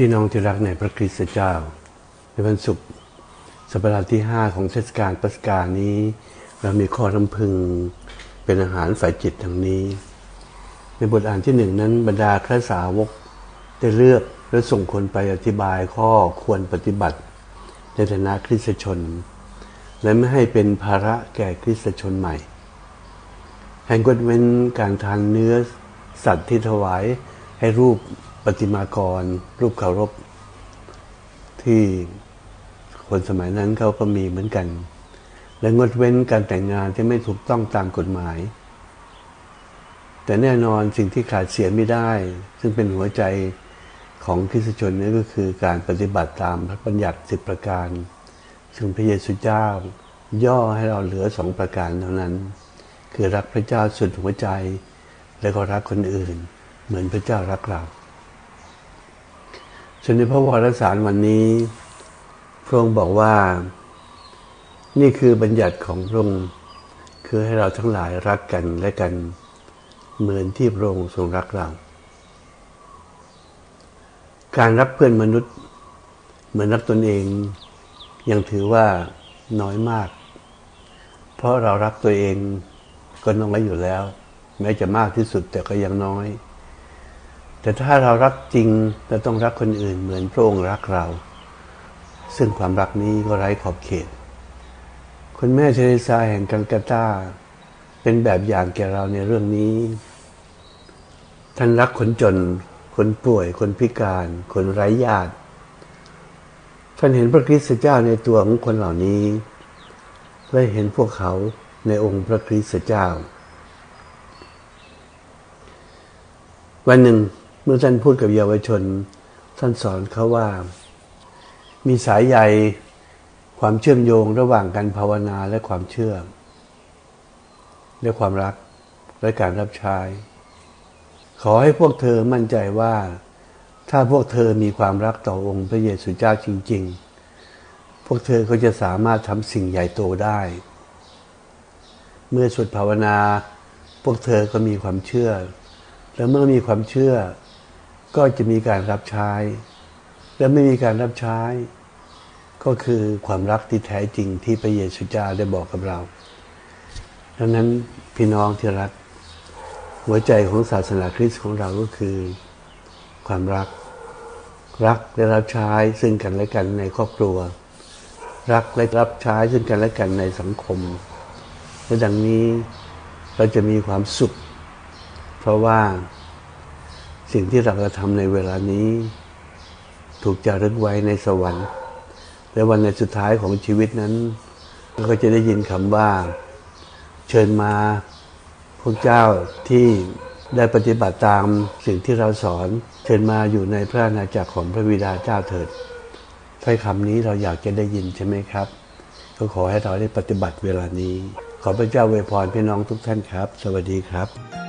พี่น้องที่รักในพระคริสตเจ้า ในวันศุกร์สัปดาห์ที่ 5 ของเทศกาลปัสกานี้ เรามีข้อรำพึงเป็นอาหารฝ่ายจิตทางนี้ ในบทอ่านที่หนึ่งนั้นบรรดาครสาวกได้เลือกและส่งคนไปอธิบายข้อควรปฏิบัติ ในฐานะคริสตชน และไม่ให้เป็นภาระแก่คริสตชนใหม่แห่งกฎเว้นการทานเนื้อสัตว์ที่ถวายให้รูป ปฏิมากรรูปเคารพ ที่คนสมัยนั้นเขาก็มีเหมือนกัน และงดเว้นการแต่งงานที่ไม่ถูกต้องตามกฎหมาย แต่แน่นอนสิ่งที่ขาดเสียไม่ได้ ซึ่งเป็นหัวใจของคริสตชนนี่ก็คือการปฏิบัติตามพระบัญญัติสิบประการ ซึ่งพระเยซูเจ้า ย่อให้เราเหลือสองประการเท่านั้น คือรักพระเจ้าสุดหัวใจ และก็รักคนอื่น เหมือนพระเจ้ารักเรา ส่วนในพระวรสารวันนี้ พระองค์บอกว่า นี่คือบัญญัติของพระองค์คือให้เราทั้งหลายรักกันและกันเหมือนที่พระองค์ทรงรักเรา การรักเพื่อนมนุษย์ เหมือนรักตนเอง ยังถือว่าน้อยมาก เพราะเรารักตัวเองก็น้อยอยู่แล้ว แม้จะมากที่สุดแต่ก็ยังน้อย แต่ถ้าเรารักจริงเราต้องรักคนอื่นเหมือนพระองค์รักเรา ซึ่งความรักนี้ก็ไร้ขอบเขต คุณแม่เทเรซาแห่งกัลกัตตาเป็นแบบอย่างแก่เราในเรื่องนี้ ท่านรักคนจน คนป่วย คนพิการ คนไร้ญาติ ท่านเห็นพระคริสต์เจ้าในตัวของคนเหล่านี้ และเห็นพวกเขาในองค์พระคริสต์เจ้าวันหนึ่ง เมื่อท่านพูดกับเยาวชน ท่านสอนเขาว่า มีสายใยความเชื่อมโยงระหว่างการภาวนาและความเชื่อและความรักและการรับใช้ ขอให้พวกเธอมั่นใจว่า ถ้าพวกเธอมีความรักต่อองค์พระเยซูเจ้าจริง ๆ พวกเธอก็จะสามารถทำสิ่งใหญ่โตได้ เมื่อสวดภาวนา พวกเธอก็มีความเชื่อ และเมื่อมีความเชื่อ ก็จะมีการรับใช้ และไม่มีการรับใช้ ก็คือความรักที่แท้จริงที่พระเยซูเจ้าได้บอกกับเราดังนั้นพี่น้องที่รัก หัวใจของศาสนาคริสต์ของเราก็คือ ความรัก รักและรับใช้ซึ่งกันและกันในครอบครัว รักและรับใช้ซึ่งกันและกันในสังคม และดังนี้เราจะมีความสุข เพราะว่า สิ่งที่เราจะทำในเวลานี้ ถูกจารึกไว้ในสวรรค์ และวันในสุดท้ายของชีวิตนั้นเราก็จะได้ยินคำว่า เชิญมาพวกเจ้าที่ได้ปฏิบัติตามสิ่งที่เราสอน เชิญมาอยู่ในพระอาณาจักรของพระบิดาเจ้าเถิดถ้อยคำนี้เราอยากจะได้ยินใช่ไหมครับ ก็ขอให้เราได้ปฏิบัติเวลานี้ ขอพระเจ้าอวยพรพี่น้องทุกท่านครับ สวัสดีครับ